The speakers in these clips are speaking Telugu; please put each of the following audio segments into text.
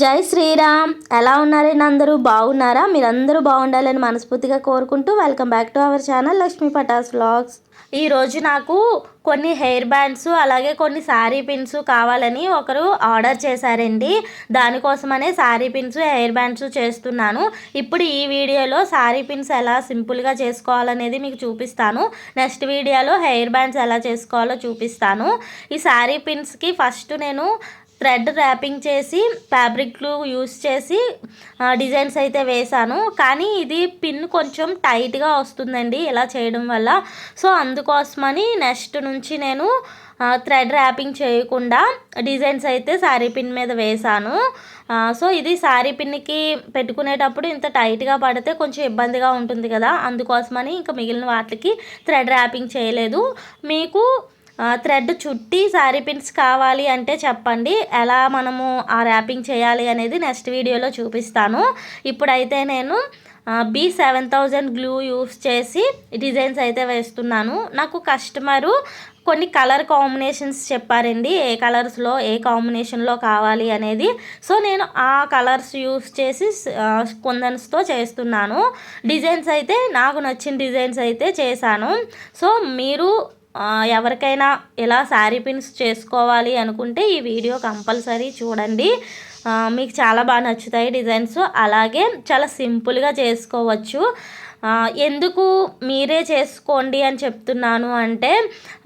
జై శ్రీరామ్. ఎలా ఉన్నారండి అందరూ? బాగున్నారా? మీరందరూ బాగుండాలని మనస్ఫూర్తిగా కోరుకుంటూ welcome back to our channel Lakshmi Patas vlogs ఈరోజు నాకు కొన్ని హెయిర్ బ్యాండ్స్ అలాగే కొన్ని శారీ పిన్స్ కావాలని ఒకరు ఆర్డర్ చేశారండి. దానికోసమనే శారీ పిన్స్ హెయిర్ బ్యాండ్స్ చేస్తున్నాను. ఇప్పుడు ఈ వీడియోలో శారీ పిన్స్ ఎలా సింపుల్గా చేసుకోవాలనేది మీకు చూపిస్తాను. నెక్స్ట్ వీడియోలో హెయిర్ బ్యాండ్స్ ఎలా చేసుకోవాలో చూపిస్తాను. ఈ శారీ పిన్స్కి ఫస్ట్ నేను థ్రెడ్ ర్యాపింగ్ చేసి ఫ్యాబ్రిక్లు యూస్ చేసి డిజైన్స్ అయితే వేశాను. కానీ ఇది పిన్ కొంచెం టైట్గా వస్తుందండి ఇలా చేయడం వల్ల. సో అందుకోసమని నెక్స్ట్ నుంచి నేను థ్రెడ్ ర్యాపింగ్ చేయకుండా డిజైన్స్ అయితే శారీ పిన్ మీద వేశాను. సో ఇది శారీ పిన్కి పెట్టుకునేటప్పుడు ఇంత టైట్గా పడితే కొంచెం ఇబ్బందిగా ఉంటుంది కదా. అందుకోసమని ఇంకా మిగిలిన వాటికి థ్రెడ్ ర్యాపింగ్ చేయలేదు. మీకు థ్రెడ్ చుట్టి శారీ పిన్స్ కావాలి అంటే చెప్పండి. ఎలా మనము ఆ ర్యాపింగ్ చేయాలి అనేది నెక్స్ట్ వీడియోలో చూపిస్తాను. ఇప్పుడైతే నేను B seven thousand glue use చేసి డిజైన్స్ అయితే వేస్తున్నాను. నాకు కస్టమరు కొన్ని కలర్ కాంబినేషన్స్ చెప్పారండి. ఏ కలర్స్లో ఏ కాంబినేషన్లో కావాలి అనేది. సో నేను ఆ కలర్స్ యూస్ చేసి కుందన్స్తో చేస్తున్నాను. డిజైన్స్ అయితే నాకు నచ్చిన డిజైన్స్ అయితే చేశాను. సో మీరు ఎవరికైనా ఇలా శారీ పిన్స్ చేసుకోవాలి అనుకుంటే ఈ వీడియో కంపల్సరీ చూడండి. మీకు చాలా బాగా నచ్చుతాయి డిజైన్స్. అలాగే చాలా సింపుల్గా చేసుకోవచ్చు. ఎందుకు మీరే చేసుకోండి అని చెప్తున్నాను అంటే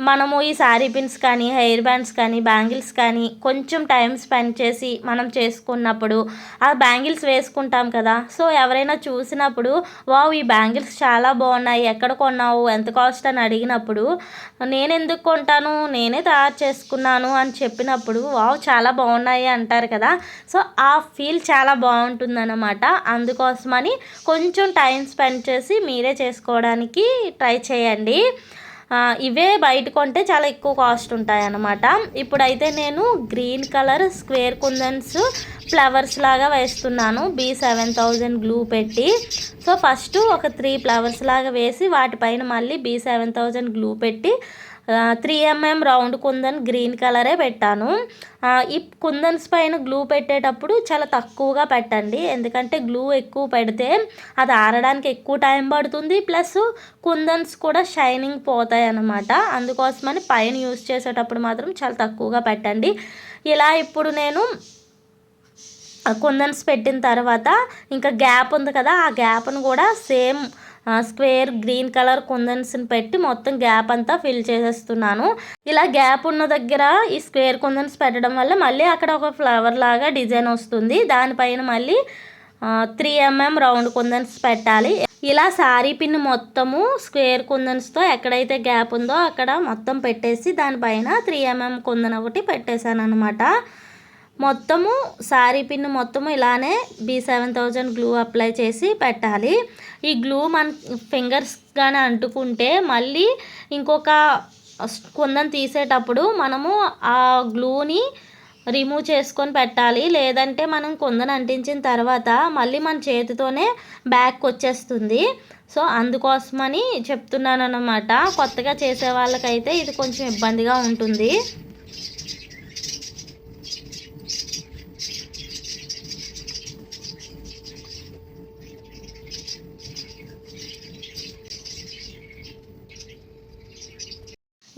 మనము ఈ శారీ పిన్స్ కానీ హెయిర్ బ్యాండ్స్ కానీ బ్యాంగిల్స్ కానీ కొంచెం టైం స్పెండ్ చేసి మనం చేసుకున్నప్పుడు ఆ బ్యాంగిల్స్ వేసుకుంటాం కదా. సో ఎవరైనా చూసినప్పుడు వావ్ ఈ బ్యాంగిల్స్ చాలా బాగున్నాయి ఎక్కడ కొన్నావు ఎంత కాస్ట్ అని అడిగినప్పుడు నేను ఎందుకు కొంటాను నేనే తయారు చేసుకున్నాను అని చెప్పినప్పుడు వావ్ చాలా బాగున్నాయి అంటారు కదా. సో ఆ ఫీల్ చాలా బాగుంటుందన్నమాట. అందుకోసమని కొంచెం టైం స్పెండ్ చేసి మీరే చేసుకోవడానికి ట్రై చేయండి. ఇవే బయట కొంటే చాలా ఎక్కువ కాస్ట్ ఉంటాయి అన్నమాట ఇప్పుడైతే నేను green colour square kundans flowers లాగా వేస్తున్నాను. బీ సెవెన్ థౌజండ్ గ్లూ పెట్టి. సో ఫస్ట్ ఒక త్రీ ఫ్లవర్స్ లాగా వేసి వాటిపైన మళ్ళీ బీ సెవెన్ థౌజండ్ గ్లూ పెట్టి three MM round kundan green కలరే పెట్టాను. ఈ కుందన్స్ పైన గ్లూ పెట్టేటప్పుడు చాలా తక్కువగా పెట్టండి. ఎందుకంటే గ్లూ ఎక్కువ పెడితే అది ఆరడానికి ఎక్కువ టైం పడుతుంది. ప్లస్ కుందన్స్ కూడా షైనింగ్ పోతాయి అన్నమాట. అందుకోసమని పైన యూస్ చేసేటప్పుడు మాత్రం చాలా తక్కువగా పెట్టండి. ఇలా ఇప్పుడు నేను కుందన్స్ పెట్టిన తర్వాత ఇంకా గ్యాప్ ఉంది కదా ఆ గ్యాప్ను కూడా సేమ్ స్క్వేర్ గ్రీన్ కలర్ కుందన్స్ని పెట్టి మొత్తం గ్యాప్ అంతా ఫిల్ చేసేస్తున్నాను. ఇలా గ్యాప్ ఉన్న దగ్గర ఈ స్క్వేర్ కుందన్స్ పెట్టడం వల్ల మళ్ళీ అక్కడ ఒక ఫ్లవర్ లాగా డిజైన్ వస్తుంది. దానిపైన మళ్ళీ త్రీ ఎంఎం రౌండ్ కుందన్స్ పెట్టాలి. ఇలా శారీ పిన్ మొత్తము స్క్వేర్ కుందన్స్తో ఎక్కడైతే గ్యాప్ ఉందో అక్కడ మొత్తం పెట్టేసి దానిపైన త్రీ ఎంఎం కుందన్ ఒకటి పెట్టేశాను అనమాట మొత్తము శారీ పిన్ మొత్తము ఇలానే B seven thousand glue apply చేసి పెట్టాలి. ఈ గ్లూ మన ఫింగర్స్ కానీ అంటుకుంటే మళ్ళీ ఇంకొక కుందని తీసేటప్పుడు మనము ఆ గ్లూని రిమూవ్ చేసుకొని పెట్టాలి. లేదంటే మనం కుందన్ అంటించిన తర్వాత మళ్ళీ మన చేతితోనే బ్యాక్ వచ్చేస్తుంది. సో అందుకోసమని చెప్తున్నాను అనమాట కొత్తగా చేసే వాళ్ళకైతే ఇది కొంచెం ఇబ్బందిగా ఉంటుంది.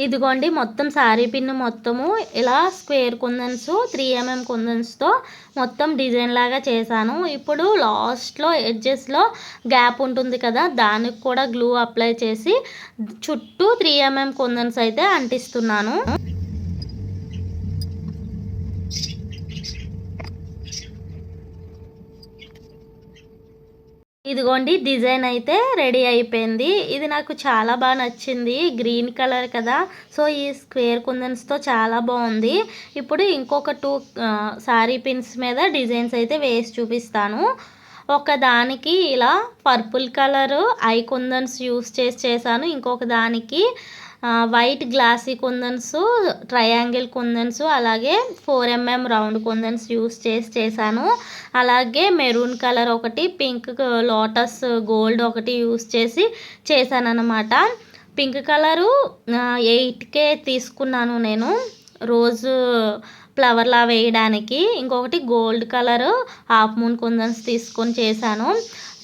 ఇదిగోండి మొత్తం శారీ పిన్ మొత్తము ఇలా స్క్వేర్ కుందన్స్ త్రీ ఎంఎం కుందన్స్తో మొత్తం డిజైన్ లాగా చేశాను. ఇప్పుడు లాస్ట్లో ఎడ్జెస్లో గ్యాప్ ఉంటుంది కదా దానికి కూడా గ్లూ అప్లై చేసి చుట్టూ త్రీ ఎంఎం కుందన్స్ అయితే అంటిస్తున్నాను. ఇదిగోండి డిజైన్ అయితే రెడీ అయిపోయింది. ఇది నాకు చాలా బాగా నచ్చింది. గ్రీన్ కలర్ కదా. సో ఈ స్క్వేర్ కుందన్స్తో చాలా బాగుంది. ఇప్పుడు ఇంకొక టూ శారీ పిన్స్ మీద డిజైన్స్ అయితే వేసి చూపిస్తాను. ఒక దానికి ఇలా purple colour I kundans use చేసి చేశాను. ఇంకొక దానికి white glossy kundans triangle kundans అలాగే four MM round kundans use చేసి చేశాను. అలాగే మెరూన్ కలర్ ఒకటి పింక్ లోటస్ గోల్డ్ ఒకటి యూస్ చేసి చేశాను అనమాట పింక్ కలరు ఎయిట్కే తీసుకున్నాను నేను రోజు ఫ్లవర్లా వేయడానికి. ఇంకొకటి gold colour half moon kundans తీసుకొని చేశాను.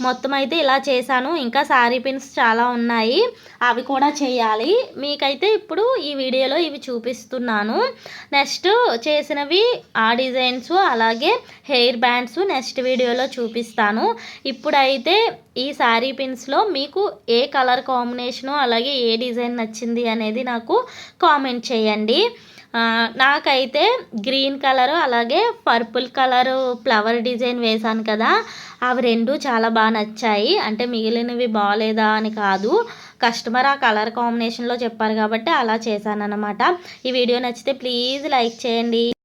మొత్తం అయితే ఇలా చేశాను. ఇంకా శారీ పిన్స్ చాలా ఉన్నాయి. అవి కూడా చేయాలి. మీకైతే ఇప్పుడు ఈ వీడియోలో ఇవి చూపిస్తున్నాను. నెక్స్ట్ చేసినవి ఆ డిజైన్స్ అలాగే హెయిర్ బ్యాండ్స్ నెక్స్ట్ వీడియోలో చూపిస్తాను. ఇప్పుడైతే ఈ శారీ పిన్స్లో మీకు ఏ కలర్ కాంబినేషను అలాగే ఏ డిజైన్ నచ్చింది అనేది నాకు కామెంట్ చేయండి. నాకైతే గ్రీన్ కలర్ అలాగే పర్పుల్ కలరు ఫ్లవర్ డిజైన్ వేశాను కదా. అవి రెండు చాలా బాగా నచ్చాయి. అంటే మిగిలినవి బాగాలేదా అని కాదు. కస్టమర్ ఆ కలర్ కాంబినేషన్లో చెప్పారు కాబట్టి అలా చేశాను అనమాట ఈ వీడియో నచ్చితే ప్లీజ్ లైక్ చేయండి.